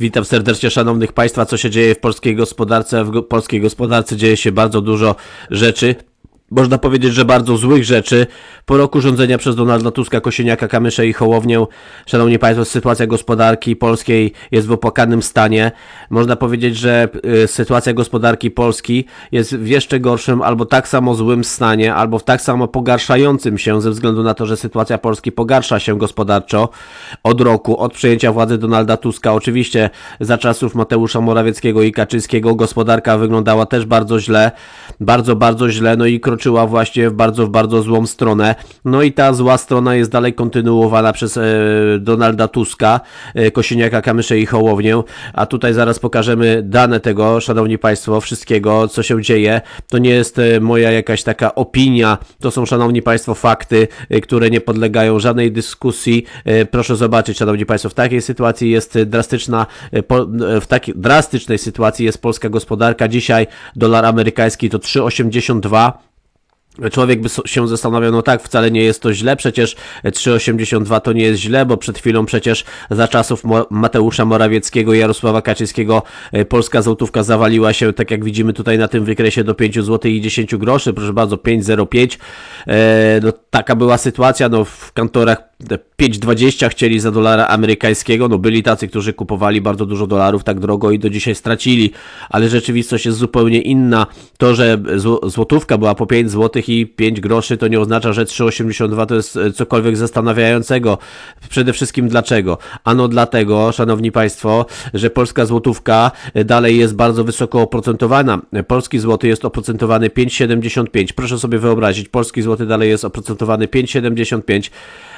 Witam serdecznie szanownych Państwa. Co się dzieje w polskiej gospodarce? W polskiej gospodarce dzieje się bardzo dużo rzeczy. Można powiedzieć, że bardzo złych rzeczy. Po roku rządzenia przez Donalda Tuska, Kosieniaka, Kamyszę i Hołownię, szanowni Państwo, sytuacja gospodarki polskiej jest w opłakanym stanie. Można powiedzieć, że y, sytuacja gospodarki Polski jest w jeszcze gorszym albo tak samo złym stanie, albo w tak samo pogarszającym się ze względu na to, że sytuacja Polski pogarsza się gospodarczo od roku, od przejęcia władzy Donalda Tuska. Oczywiście za czasów Mateusza Morawieckiego i Kaczyńskiego gospodarka wyglądała też bardzo źle, bardzo, bardzo źle, no i kroczyła właśnie w bardzo, w bardzo złą stronę. No i ta zła strona jest dalej kontynuowana przez e, Donalda Tuska, e, Kosiniaka, Kamyszę i Hołownię, a tutaj zaraz pokażemy dane tego, szanowni państwo, wszystkiego, co się dzieje. To nie jest e, moja jakaś taka opinia, to są, szanowni państwo, fakty, które nie podlegają żadnej dyskusji. Proszę zobaczyć, szanowni państwo, w takiej sytuacji jest drastyczna, w takiej drastycznej sytuacji jest polska gospodarka. Dzisiaj dolar amerykański to 3,82. Człowiek by się zastanawiał, no tak, wcale nie jest to źle, przecież 3,82 to nie jest źle, bo przed chwilą przecież za czasów Mateusza Morawieckiego i Jarosława Kaczyńskiego e, polska złotówka zawaliła się, tak jak widzimy tutaj na tym wykresie, do 5 zł i 10 groszy, proszę bardzo, 5,05. E, no taka była sytuacja, no w kantorach te 5,20 chcieli za dolara amerykańskiego, no byli tacy, którzy kupowali bardzo dużo dolarów tak drogo i do dzisiaj stracili, ale rzeczywistość jest zupełnie inna. To, że zł- złotówka była po 5 zł i 5 groszy, to nie oznacza, że 3,82 to jest e, cokolwiek zastanawiającego. Przede wszystkim dlaczego? Ano dlatego, szanowni państwo, że polska złotówka e, dalej jest bardzo wysoko oprocentowana. Polski złoty jest oprocentowany 5,75. Proszę sobie wyobrazić, polski złoty dalej jest oprocentowany 5,75.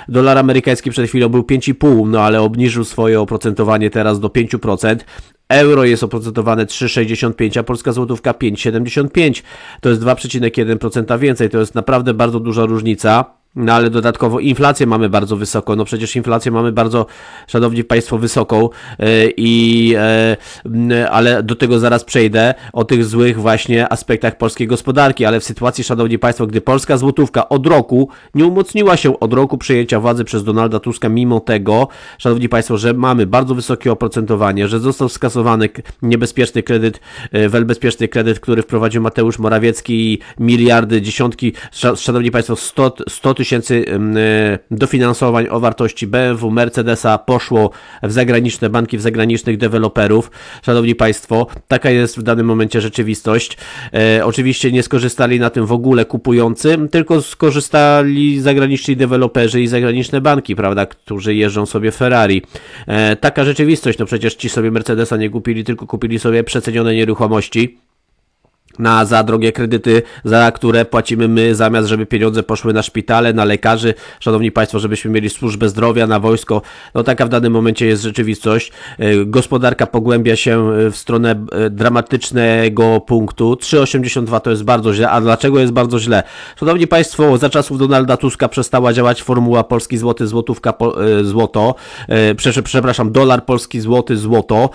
Dolar amerykański przed chwilą był 5,5, no ale obniżył swoje oprocentowanie teraz do 5%. Euro jest oprocentowane 3,65, a polska złotówka 5,75. To jest 2,1% więcej. To jest naprawdę bardzo duża różnica. No ale dodatkowo inflację mamy bardzo wysoką. No przecież inflację mamy bardzo, szanowni państwo, wysoką e, i e, ale do tego zaraz przejdę o tych złych właśnie aspektach polskiej gospodarki, ale w sytuacji, szanowni państwo, gdy polska złotówka od roku nie umocniła się od roku przejęcia władzy przez Donalda Tuska, mimo tego, szanowni państwo, że mamy bardzo wysokie oprocentowanie, że został skasowany niebezpieczny kredyt, e, welbezpieczny kredyt, który wprowadził Mateusz Morawiecki i miliardy, dziesiątki, sza- szanowni państwo, 100 100 tysięcy e, dofinansowań o wartości BMW, Mercedesa poszło w zagraniczne banki, w zagranicznych deweloperów. Szanowni Państwo, taka jest w danym momencie rzeczywistość. E, oczywiście nie skorzystali na tym w ogóle kupujący, tylko skorzystali zagraniczni deweloperzy i zagraniczne banki, prawda, którzy jeżdżą sobie Ferrari. E, taka rzeczywistość, no przecież ci sobie Mercedesa nie kupili, tylko kupili sobie przecenione nieruchomości na za drogie kredyty, za które płacimy my, zamiast żeby pieniądze poszły na szpitale, na lekarzy, szanowni państwo, żebyśmy mieli służbę zdrowia, na wojsko. No taka w danym momencie jest rzeczywistość. E, Gospodarka pogłębia się e, w stronę e, dramatycznego punktu. 3,82 to jest bardzo źle. A dlaczego jest bardzo źle? Szanowni państwo, za czasów Donalda Tuska przestała działać formuła polski złoty, złotówka, po, złoto. Prze- Przepraszam, dolar polski złoty, złoto.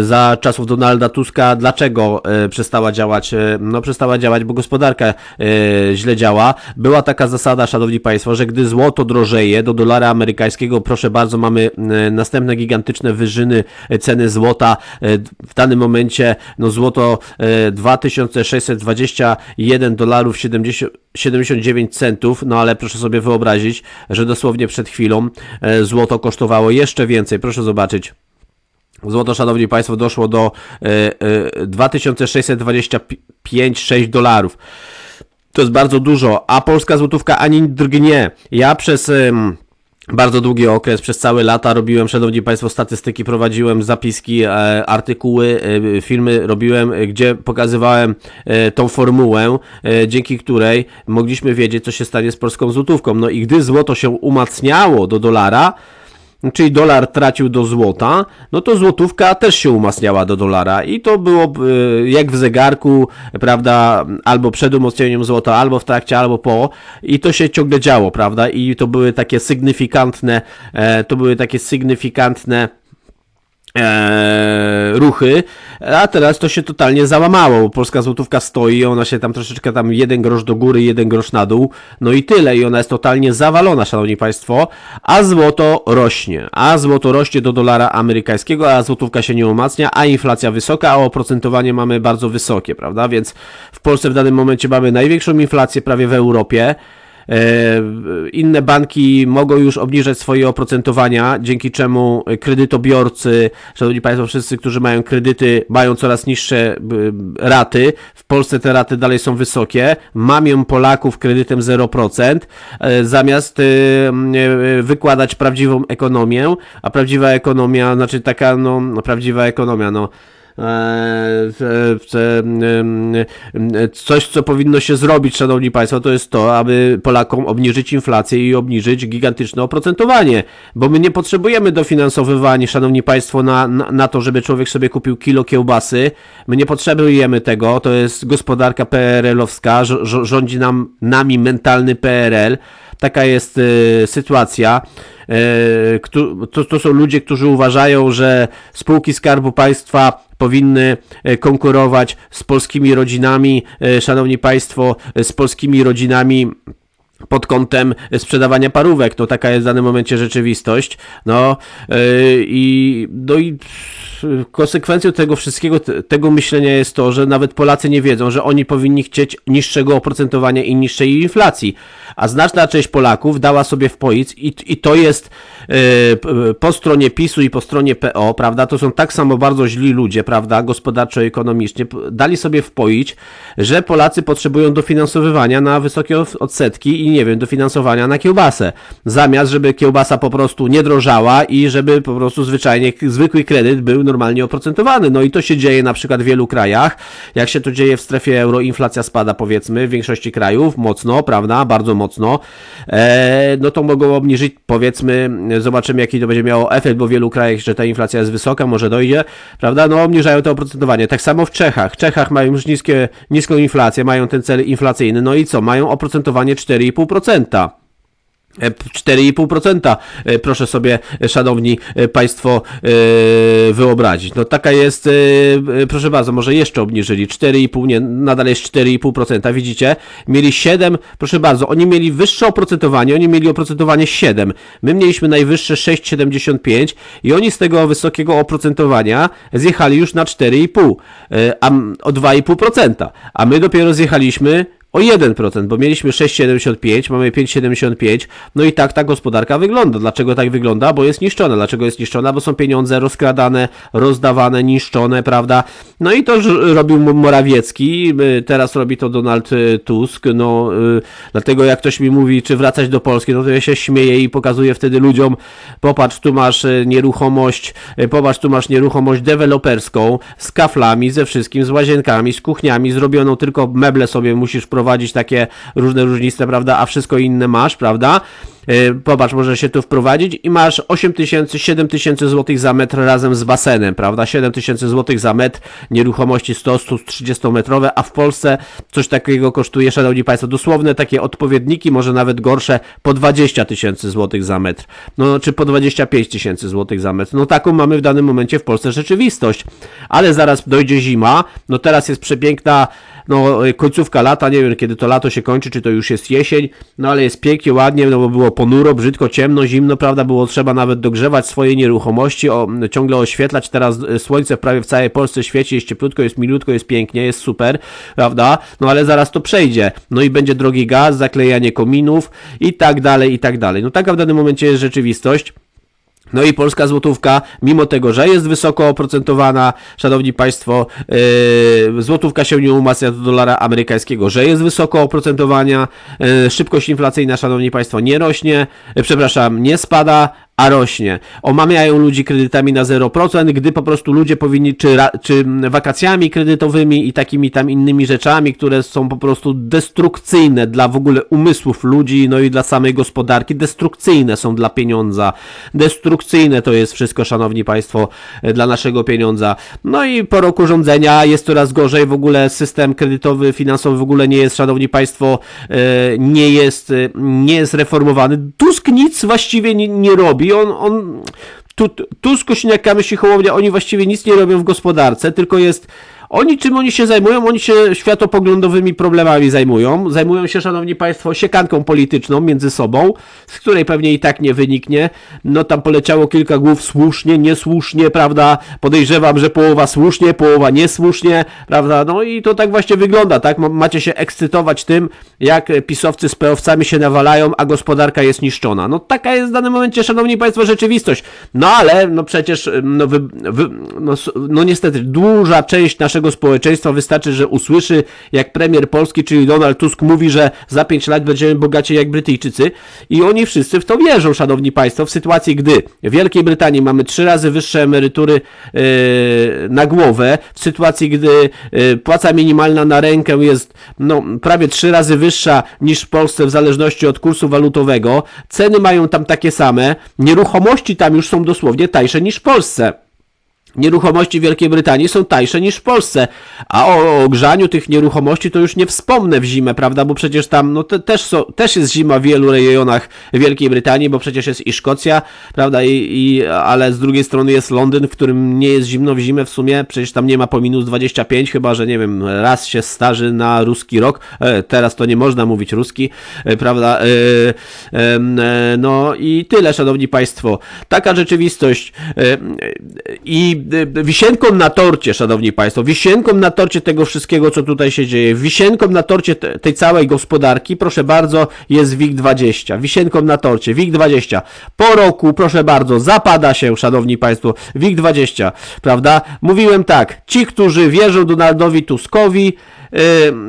Za czasów Donalda Tuska dlaczego przestała działać? E, No przestała działać, bo gospodarka e, źle działa. Była taka zasada, szanowni państwo, że gdy złoto drożeje do dolara amerykańskiego, proszę bardzo, mamy e, następne gigantyczne wyżyny ceny złota. W danym momencie no złoto e, 2621 dolarów 70 79 centów, no ale proszę sobie wyobrazić, że dosłownie przed chwilą złoto kosztowało jeszcze więcej. Proszę zobaczyć. Złoto, szanowni państwo, doszło do e, e, 2625,6 dolarów. To jest bardzo dużo, a polska złotówka ani drgnie. Ja przez bardzo długi okres, przez całe lata robiłem, szanowni państwo, statystyki, prowadziłem zapiski, e, artykuły, e, filmy robiłem, e, gdzie pokazywałem e, tą formułę, e, dzięki której mogliśmy wiedzieć, co się stanie z polską złotówką. No i gdy złoto się umacniało do dolara, czyli dolar tracił do złota, no to złotówka też się umacniała do dolara i to było y, jak w zegarku, prawda, albo przed umocnieniem złota, albo w trakcie, albo po. I to się ciągle działo, prawda, i to były takie sygnifikantne, e, to były takie sygnifikantne e, ruchy, a teraz to się totalnie załamało, polska złotówka stoi, ona się tam troszeczkę tam jeden grosz do góry, jeden grosz na dół, no i tyle i ona jest totalnie zawalona, szanowni państwo, a złoto rośnie, a złoto rośnie do dolara amerykańskiego, a złotówka się nie umacnia, a inflacja wysoka, a oprocentowanie mamy bardzo wysokie, prawda, więc w Polsce w danym momencie mamy największą inflację prawie w Europie, inne banki mogą już obniżać swoje oprocentowania, dzięki czemu kredytobiorcy, szanowni Państwo, wszyscy, którzy mają kredyty, mają coraz niższe raty. W Polsce te raty dalej są wysokie. Mamią Polaków kredytem 0%, e, zamiast e, wykładać prawdziwą ekonomię, a prawdziwa ekonomia, znaczy taka, no, prawdziwa ekonomia, no, E, coś, co powinno się zrobić, szanowni państwo, to jest to, aby Polakom obniżyć inflację i obniżyć gigantyczne oprocentowanie, bo my nie potrzebujemy dofinansowywania, szanowni państwo, na, na, na to, żeby człowiek sobie kupił kilo kiełbasy. My nie potrzebujemy tego, to jest gospodarka PRL-owska, rządzi nam nami mentalny PRL. Taka jest y, sytuacja. Y, to, to są ludzie, którzy uważają, że spółki Skarbu Państwa powinny e, konkurować z polskimi rodzinami, szanowni państwo, z polskimi rodzinami pod kątem sprzedawania parówek. No taka jest w danym momencie rzeczywistość. No yy, i, no i konsekwencją tego wszystkiego, tego myślenia jest to, że nawet Polacy nie wiedzą, że oni powinni chcieć niższego oprocentowania i niższej inflacji. A znaczna część Polaków dała sobie w poic i, i to jest yy, po stronie PiSu i po stronie PO, prawda? To są tak samo bardzo źli ludzie, prawda? Gospodarczo-ekonomicznie. Dali sobie wpoić, że Polacy potrzebują dofinansowywania na wysokie odsetki i nie wiem, dofinansowania na kiełbasę. Zamiast, żeby kiełbasa po prostu nie drożała i żeby po prostu zwyczajnie zwykły kredyt był normalnie oprocentowany. No i to się dzieje na przykład w wielu krajach. Jak się to dzieje w strefie euro, inflacja spada powiedzmy w większości krajów mocno, prawda? Bardzo mocno. E, no to mogą obniżyć powiedzmy, zobaczymy jaki to będzie miało efekt, bo w wielu krajach że ta inflacja jest wysoka, może dojdzie, prawda? No obniżają to oprocentowanie. Tak samo w Czechach. W Czechach mają już niskie, niską inflację, mają ten cel inflacyjny. No i co? Mają oprocentowanie 4,5%. 4,5% e, proszę sobie, e, szanowni e, państwo, wyobrazić. No taka jest, proszę bardzo, może jeszcze obniżyli. 4,5, nie, nadal jest 4,5%, widzicie? Mieli 7, proszę bardzo, oni mieli wyższe oprocentowanie, oni mieli oprocentowanie 7, my mieliśmy najwyższe 6,75 i oni z tego wysokiego oprocentowania zjechali już na 4,5, a o 2,5%, a my dopiero zjechaliśmy o 1%, bo mieliśmy 6,75, mamy 5,75, no i tak ta gospodarka wygląda. Dlaczego tak wygląda? Bo jest niszczona. Dlaczego jest niszczona? Bo są pieniądze rozkradane, rozdawane, niszczone, prawda? No i to robił Morawiecki, y, teraz robi to Donald y, Tusk, no y, dlatego jak ktoś mi mówi, czy wracać do Polski, no to ja się śmieję i pokazuję wtedy ludziom, popatrz, tu masz nieruchomość, popatrz, tu masz nieruchomość deweloperską, z kaflami, ze wszystkim, z łazienkami, z kuchniami, zrobioną tylko meble sobie musisz prowadzić wprowadzić takie różne różnice, prawda, a wszystko inne masz, prawda? E, popatrz, możesz się tu wprowadzić i masz 8 tysięcy, 7 tysięcy złotych za metr razem z basenem, prawda? 7 tysięcy złotych za metr nieruchomości 100-130 metrowe, a w Polsce coś takiego kosztuje, szanowni państwo, dosłowne takie odpowiedniki, może nawet gorsze, po 20 tysięcy złotych za metr, no czy po 25 tysięcy złotych za metr. No taką mamy w danym momencie w Polsce rzeczywistość, ale zaraz dojdzie zima, no teraz jest przepiękna no końcówka lata, nie wiem kiedy to lato się kończy, czy to już jest jesień, no ale jest pięknie, ładnie, no bo było ponuro, brzydko, ciemno, zimno, prawda, było trzeba nawet dogrzewać swoje nieruchomości, o, ciągle oświetlać, teraz e, słońce prawie w całej Polsce świeci, jest cieplutko, jest milutko, jest pięknie, jest super, prawda, no ale zaraz to przejdzie, no i będzie drogi gaz, zaklejanie kominów i tak dalej, i tak dalej. No taka w danym momencie jest rzeczywistość. No i polska złotówka, mimo tego, że jest wysoko oprocentowana, szanowni państwo, yy, złotówka się nie umacnia do dolara amerykańskiego, że jest wysoko oprocentowania, yy, szybkość inflacyjna, szanowni państwo, nie rośnie, yy, przepraszam, nie spada, a rośnie. Omamiają ludzi kredytami na 0%, gdy po prostu ludzie powinni, czy, czy wakacjami kredytowymi i takimi tam innymi rzeczami, które są po prostu destrukcyjne dla w ogóle umysłów ludzi, no i dla samej gospodarki, destrukcyjne są dla pieniądza. Destrukcyjne to jest wszystko, szanowni państwo, dla naszego pieniądza. No i po roku rządzenia jest coraz gorzej, w ogóle system kredytowy, finansowy w ogóle nie jest, szanowni państwo, e, nie jest, nie jest reformowany. Tusk nic właściwie nie, nie robi on, on tu, Tusk, Kosiniak-Kamysz i Hołownia, oni właściwie nic nie robią w gospodarce, tylko jest oni czym oni się zajmują? Oni się światopoglądowymi problemami zajmują. Zajmują się, szanowni państwo, siekanką polityczną między sobą, z której pewnie i tak nie wyniknie. No tam poleciało kilka głów słusznie, niesłusznie, prawda? Podejrzewam, że połowa słusznie, połowa niesłusznie, prawda? No i to tak właśnie wygląda, tak? Macie się ekscytować tym, jak pisowcy z peowcami się nawalają, a gospodarka jest niszczona. No taka jest w danym momencie, szanowni państwo, rzeczywistość. No ale, no przecież, no, wy, wy, no, no niestety, duża część naszego naszego społeczeństwa wystarczy, że usłyszy, jak premier Polski, czyli Donald Tusk mówi, że za 5 lat będziemy bogaci jak Brytyjczycy. I oni wszyscy w to wierzą, szanowni państwo, w sytuacji, gdy w Wielkiej Brytanii mamy trzy razy wyższe emerytury yy, na głowę, w sytuacji, gdy yy, płaca minimalna na rękę jest no, prawie trzy razy wyższa niż w Polsce w zależności od kursu walutowego, ceny mają tam takie same, nieruchomości tam już są dosłownie tańsze niż w Polsce nieruchomości w Wielkiej Brytanii są tańsze niż w Polsce. A o ogrzaniu tych nieruchomości to już nie wspomnę w zimę, prawda? Bo przecież tam no, te, też, są, też jest zima w wielu rejonach Wielkiej Brytanii, bo przecież jest i Szkocja, prawda? I, i, ale z drugiej strony jest Londyn, w którym nie jest zimno w zimę w sumie. Przecież tam nie ma po minus 25, chyba że nie wiem, raz się starzy na ruski rok. E, teraz to nie można mówić ruski, e, prawda? E, e, no i tyle, szanowni państwo. Taka rzeczywistość. E, I wisienką na torcie, szanowni państwo, wisienką na torcie tego wszystkiego, co tutaj się dzieje, wisienką na torcie tej całej gospodarki, proszę bardzo, jest WIG20. Wisienką na torcie, WIG20. Po roku, proszę bardzo, zapada się, szanowni państwo, WIG20, prawda? Mówiłem tak, ci, którzy wierzą Donaldowi Tuskowi,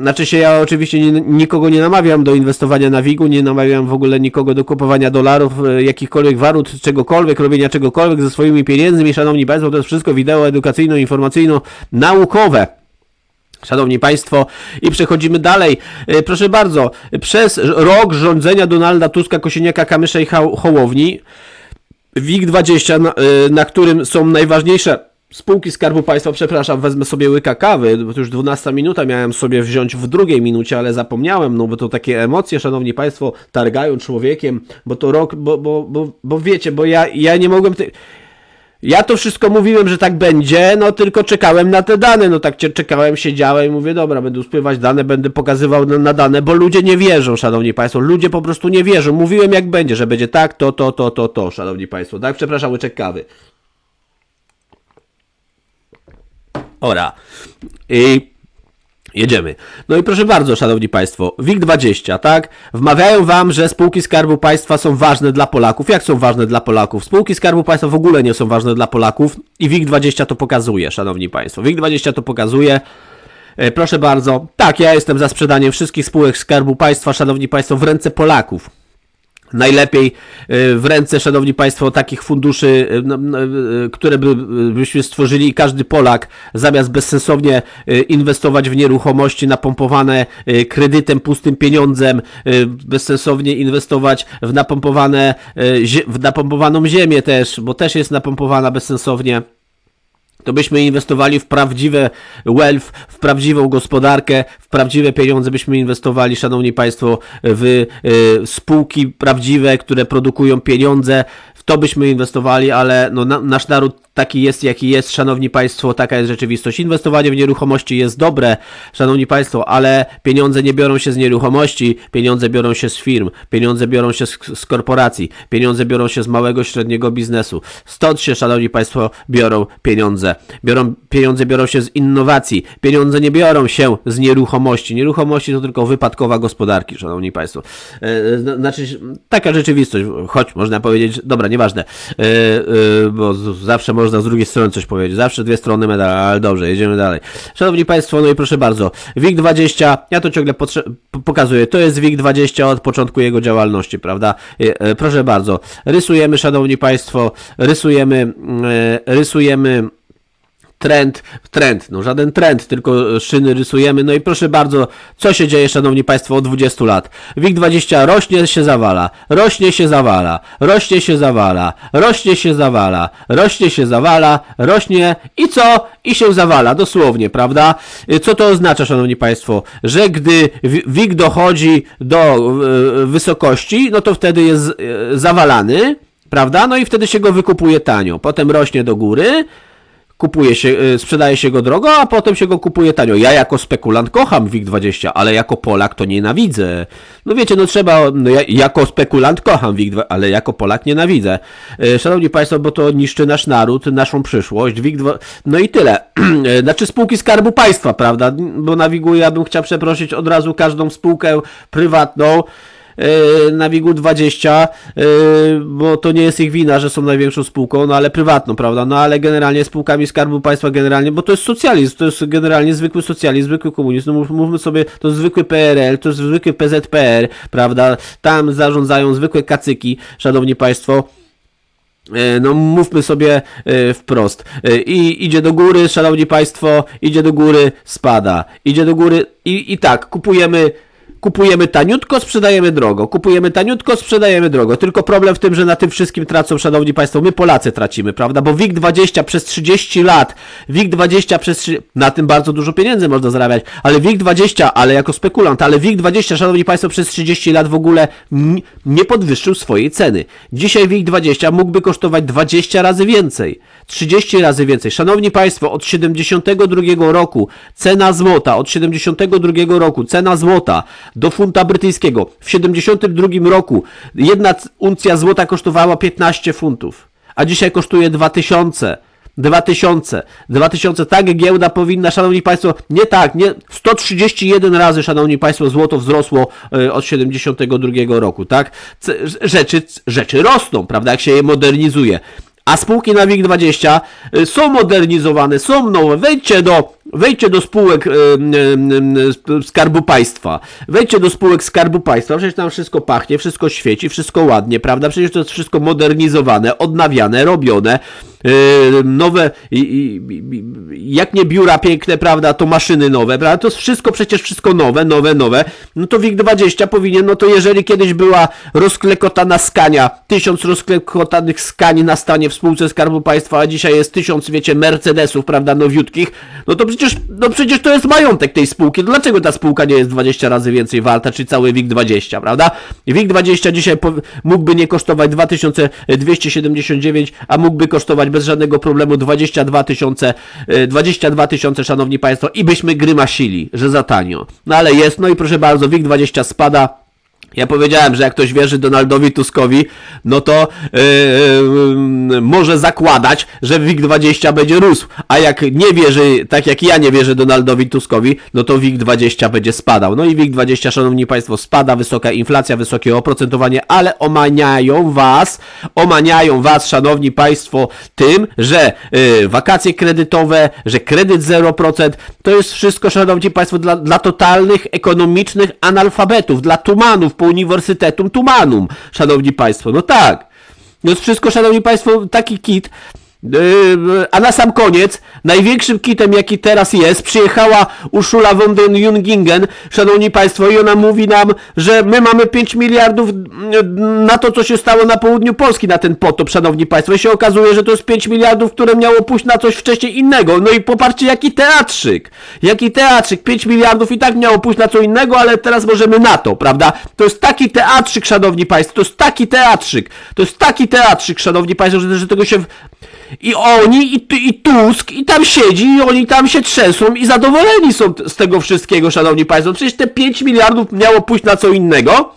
znaczy się ja oczywiście nie, nikogo nie namawiam do inwestowania na WIG-u, nie namawiam w ogóle nikogo do kupowania dolarów, yy, jakichkolwiek walut, czegokolwiek, robienia czegokolwiek ze swoimi pieniędzmi. Szanowni Państwo, to jest wszystko wideo edukacyjno-informacyjno-naukowe. Szanowni Państwo, i przechodzimy dalej. Yy, proszę bardzo, przez rok rządzenia Donalda Tuska, Kosieniaka, Kamysza i Hołowni, WIG20, na, yy, na którym są najważniejsze spółki Skarbu Państwa, przepraszam, wezmę sobie łyka kawy, bo to już 12 minuta miałem sobie wziąć w drugiej minucie, ale zapomniałem, no bo to takie emocje, szanowni Państwo, targają człowiekiem, bo to rok, bo, bo, bo, bo wiecie, bo ja, ja nie mogłem... Ja to wszystko mówiłem, że tak będzie, no tylko czekałem na te dane, no tak czekałem, siedziałem i mówię, dobra, będę spływać dane, będę pokazywał na, na, dane, bo ludzie nie wierzą, szanowni państwo, ludzie po prostu nie wierzą. Mówiłem jak będzie, że będzie tak, to, to, to, to, to, szanowni państwo, tak? Przepraszam, łyczek kawy. Ora. I Jedziemy. No i proszę bardzo, szanowni państwo, WIG20, tak? Wmawiają wam, że spółki Skarbu Państwa są ważne dla Polaków. Jak są ważne dla Polaków? Spółki Skarbu Państwa w ogóle nie są ważne dla Polaków i WIG20 to pokazuje, szanowni państwo. WIG20 to pokazuje. E, proszę bardzo. Tak, ja jestem za sprzedaniem wszystkich spółek Skarbu Państwa, szanowni państwo, w ręce Polaków najlepiej y, w ręce, szanowni państwo, takich funduszy, y, no, y, które by, byśmy stworzyli i każdy Polak zamiast bezsensownie inwestować w nieruchomości napompowane kredytem, pustym pieniądzem, bezsensownie inwestować w napompowane, w napompowaną ziemię też, bo też jest napompowana bezsensownie to byśmy inwestowali w prawdziwe wealth, w prawdziwą gospodarkę, w prawdziwe pieniądze byśmy inwestowali, szanowni państwo, w y, spółki prawdziwe, które produkują pieniądze, w to byśmy inwestowali, ale no, na, nasz naród taki jest, jaki jest, szanowni państwo, taka jest rzeczywistość. Inwestowanie w nieruchomości jest dobre, szanowni państwo, ale pieniądze nie biorą się z nieruchomości, pieniądze biorą się z firm, pieniądze biorą się z, z korporacji, pieniądze biorą się z małego, średniego biznesu. Stąd się, szanowni państwo, biorą pieniądze. Biorą, pieniądze biorą się z innowacji, pieniądze nie biorą się z nieruchomości. Nieruchomości to tylko wypadkowa gospodarki, szanowni państwo. E, znaczy, taka rzeczywistość, choć można powiedzieć, dobra, nieważne, e, e, bo zawsze można można z drugiej strony coś powiedzieć. Zawsze dwie strony medalu, ale dobrze, jedziemy dalej. Szanowni Państwo, no i proszę bardzo, WIG20, ja to ciągle pokazuję, to jest WIG20 od początku jego działalności, prawda? E, proszę bardzo, rysujemy, Szanowni Państwo, rysujemy, e, rysujemy trend, trend, no żaden trend, tylko szyny rysujemy. No i proszę bardzo, co się dzieje, szanowni państwo, od 20 lat? WIG20 rośnie się zawala, rośnie się zawala, rośnie się zawala, rośnie się zawala, rośnie się zawala, rośnie i co? I się zawala, dosłownie, prawda? Co to oznacza, szanowni państwo? Że gdy WIG dochodzi do wysokości, no to wtedy jest zawalany, prawda? No i wtedy się go wykupuje tanio. Potem rośnie do góry, kupuje się, y, sprzedaje się go drogo, a potem się go kupuje tanio. Ja jako spekulant kocham WIG20, ale jako Polak to nienawidzę. No wiecie, no trzeba, no ja, jako spekulant kocham WIG, ale jako Polak nienawidzę. Y, Szanowni Państwo, bo to niszczy nasz naród, naszą przyszłość. WIG2, no i tyle. Znaczy spółki Skarbu Państwa, prawda? Bo na WIG-u ja bym chciał przeprosić od razu każdą spółkę prywatną, na WIG-u 20, yy, bo to nie jest ich wina, że są największą spółką, no ale prywatną, prawda? No ale generalnie spółkami Skarbu Państwa generalnie, bo to jest socjalizm, to jest generalnie zwykły socjalizm, zwykły komunizm, no mów- mówmy sobie, to jest zwykły PRL, to jest zwykły PZPR, prawda? Tam zarządzają zwykłe kacyki, szanowni państwo. E, No, mówmy sobie e, wprost. E, I idzie do góry, szanowni państwo, idzie do góry, spada. Idzie do góry i, i tak, kupujemy. Kupujemy taniutko, sprzedajemy drogo. Kupujemy taniutko, sprzedajemy drogo. Tylko problem w tym, że na tym wszystkim tracą, szanowni państwo, my Polacy tracimy, prawda? Bo WIG20 przez 30 lat, WIG20 przez 3, na tym bardzo dużo pieniędzy można zarabiać, ale WIG20, ale jako spekulant, ale WIG20, szanowni państwo, przez 30 lat w ogóle nie podwyższył swojej ceny. Dzisiaj WIG20 mógłby kosztować 20 razy więcej, 30 razy więcej. Szanowni państwo, od 72 roku cena złota, od 72 roku cena złota do funta brytyjskiego. W 72 roku jedna uncja złota kosztowała 15 funtów, a dzisiaj kosztuje 2000. 2000, 2000, tak giełda powinna, szanowni państwo, nie tak, nie, 131 razy, szanowni państwo, złoto wzrosło e, od 72 roku, tak? Rzeczy, rzeczy rosną, prawda, jak się je modernizuje. A spółki na WIG20 y, są modernizowane, są nowe. Wejdźcie do, wejdźcie do spółek y, y, Skarbu Państwa. Wejdźcie do spółek Skarbu Państwa. Przecież tam wszystko pachnie, wszystko świeci, wszystko ładnie, prawda? Przecież to jest wszystko modernizowane, odnawiane, robione. Y, Nowe, jak nie biura piękne, prawda, to maszyny nowe, prawda? To jest wszystko przecież wszystko nowe, nowe, nowe. No to WIG20 powinien, no to jeżeli kiedyś była rozklekotana skania, tysiąc rozklekotanych skani na stanie w spółce Skarbu Państwa, a dzisiaj jest tysiąc, wiecie, Mercedesów, prawda, nowiutkich, no to przecież, no przecież to jest majątek tej spółki. Dlaczego ta spółka nie jest 20 razy więcej warta, czy cały WIG20, prawda? WIG20 dzisiaj mógłby nie kosztować 2279, a mógłby kosztować bez żadnego problemu 22 tysiące, e, 22 tysiące, szanowni państwo, i byśmy grymasili, że za tanio. No ale jest, no i proszę bardzo, WIG20 spada. Ja powiedziałem, że jak ktoś wierzy Donaldowi Tuskowi, no to yy, yy, może zakładać, że WIG20 będzie rósł. A jak nie wierzy, tak jak ja nie wierzę Donaldowi Tuskowi, no to WIG20 będzie spadał. No i WIG20, szanowni państwo, spada, wysoka inflacja, wysokie oprocentowanie, ale omaniają was, omaniają was, szanowni państwo, tym, że yy, wakacje kredytowe, że kredyt 0%, to jest wszystko, szanowni państwo, dla, dla totalnych ekonomicznych analfabetów, dla tumanów po Uniwersytetum Tumanum, szanowni państwo. No tak. Jest wszystko, szanowni państwo, taki kit. A na sam koniec, największym kitem jaki teraz jest, przyjechała Ursula von der Jungingen, szanowni państwo, i ona mówi nam, że my mamy 5 miliardów mm, na to, co się stało na południu Polski, na ten potop, szanowni państwo. I się okazuje, że to jest 5 miliardów, które miało pójść na coś wcześniej innego. No i popatrzcie, jaki teatrzyk, jaki teatrzyk, 5 miliardów i tak miało pójść na co innego, ale teraz możemy na to, prawda? To jest taki teatrzyk, szanowni państwo, to jest taki teatrzyk, to jest taki teatrzyk, szanowni państwo, że, że tego się... i oni, i, i Tusk, i tam siedzi, i oni tam się trzęsą i zadowoleni są z tego wszystkiego, szanowni państwo. Przecież te 5 miliardów miało pójść na co innego,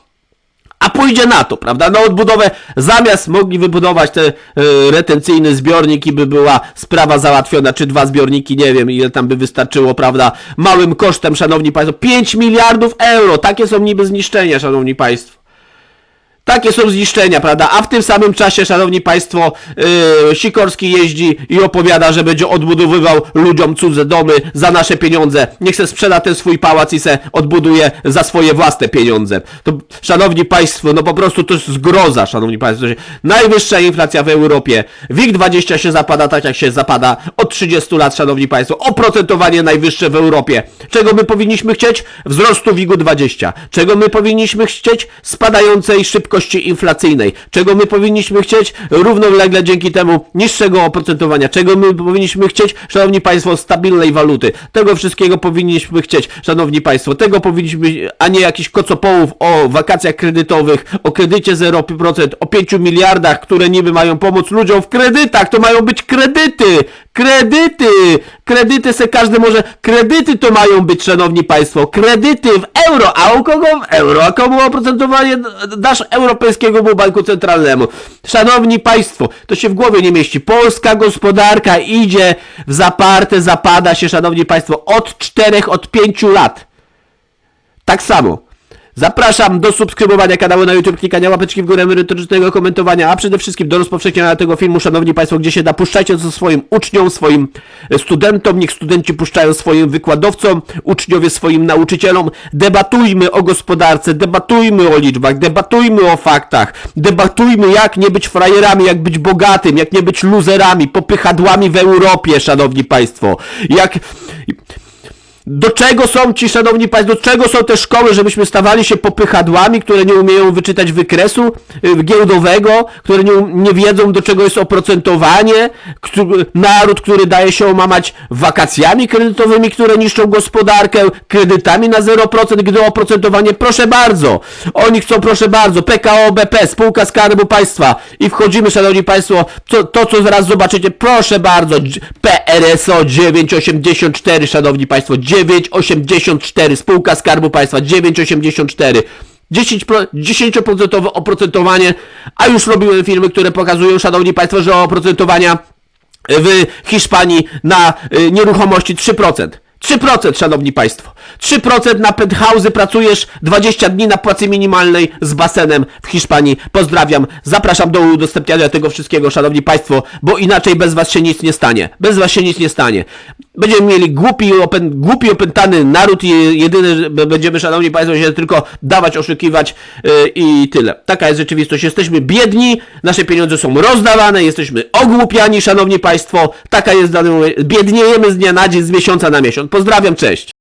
a pójdzie na to, prawda? Na odbudowę, zamiast mogli wybudować te e, retencyjny zbiornik i by była sprawa załatwiona, czy dwa zbiorniki, nie wiem ile tam by wystarczyło, prawda? Małym kosztem, szanowni państwo, 5 miliardów euro, takie są niby zniszczenia, szanowni państwo. Takie są zniszczenia, prawda? A w tym samym czasie, szanowni państwo, yy, Sikorski jeździ i opowiada, że będzie odbudowywał ludziom cudze domy za nasze pieniądze. Niech se sprzeda ten swój pałac i se odbuduje za swoje własne pieniądze. To, szanowni państwo, no po prostu to jest zgroza, szanowni państwo. Najwyższa inflacja w Europie. WIG20 się zapada tak, jak się zapada od 30 lat, szanowni państwo. Oprocentowanie najwyższe w Europie. Czego my powinniśmy chcieć? Wzrostu WIG-u 20. Czego my powinniśmy chcieć? Spadającej szybkości inflacyjnej. Czego my powinniśmy chcieć? Równolegle dzięki temu niższego oprocentowania. Czego my powinniśmy chcieć? Szanowni Państwo, stabilnej waluty. Tego wszystkiego powinniśmy chcieć, Szanowni Państwo. Tego powinniśmy, a nie jakichś kocopołów o wakacjach kredytowych, o kredycie 0%, o 5 miliardach, które niby mają pomóc ludziom w kredytach. To mają być kredyty! Kredyty! Kredyty se każdy może... Kredyty to mają być, Szanowni Państwo. Kredyty w euro. A u kogo w euro? A komu oprocentowanie dasz Europejskiemu Banku Centralnemu? Szanowni Państwo, to się w głowie nie mieści. Polska gospodarka idzie w zaparte, zapada się, Szanowni Państwo, od 4, od 5 lat. Tak samo. Zapraszam do subskrybowania kanału na YouTube, klikania łapeczki w górę, merytorycznego komentowania, a przede wszystkim do rozpowszechniania tego filmu, szanowni państwo, gdzie się da, puszczajcie to swoim uczniom, swoim studentom, niech studenci puszczają swoim wykładowcom, uczniowie swoim nauczycielom. Debatujmy o gospodarce, debatujmy o liczbach, debatujmy o faktach, debatujmy jak nie być frajerami, jak być bogatym, jak nie być luzerami, popychadłami w Europie, szanowni państwo. Jak... Do czego są ci, szanowni państwo, do czego są te szkoły, żebyśmy stawali się popychadłami, które nie umieją wyczytać wykresu y, giełdowego, które nie, um- nie wiedzą, do czego jest oprocentowanie, któ- naród, który daje się omamać wakacjami kredytowymi, które niszczą gospodarkę, kredytami na 0%, gdy oprocentowanie, proszę bardzo, oni chcą, proszę bardzo, PKO BP, spółka Skarbu Państwa. I wchodzimy, szanowni państwo, to, to co zaraz zobaczycie, proszę bardzo, PRSO 984, szanowni państwo, 984, spółka Skarbu Państwa, 984. 10%, pro- 10% oprocentowanie, a już robiłem filmy, które pokazują, szanowni państwo, że oprocentowania w Hiszpanii na y, nieruchomości 3%. 3%, szanowni państwo. 3% na penthouse'y pracujesz 20 dni na płacy minimalnej z basenem w Hiszpanii. Pozdrawiam. Zapraszam do udostępniania tego wszystkiego, szanowni państwo, bo inaczej bez was się nic nie stanie. Bez was się nic nie stanie. Będziemy mieli głupi, opę, głupi opętany naród i jedyne, będziemy, szanowni państwo, się tylko dawać, oszukiwać yy, i tyle. Taka jest rzeczywistość. Jesteśmy biedni, nasze pieniądze są rozdawane, jesteśmy ogłupiani, szanowni państwo. Taka jest w danym momencie. Biedniejemy z dnia na dzień, z miesiąca na miesiąc. Pozdrawiam, cześć.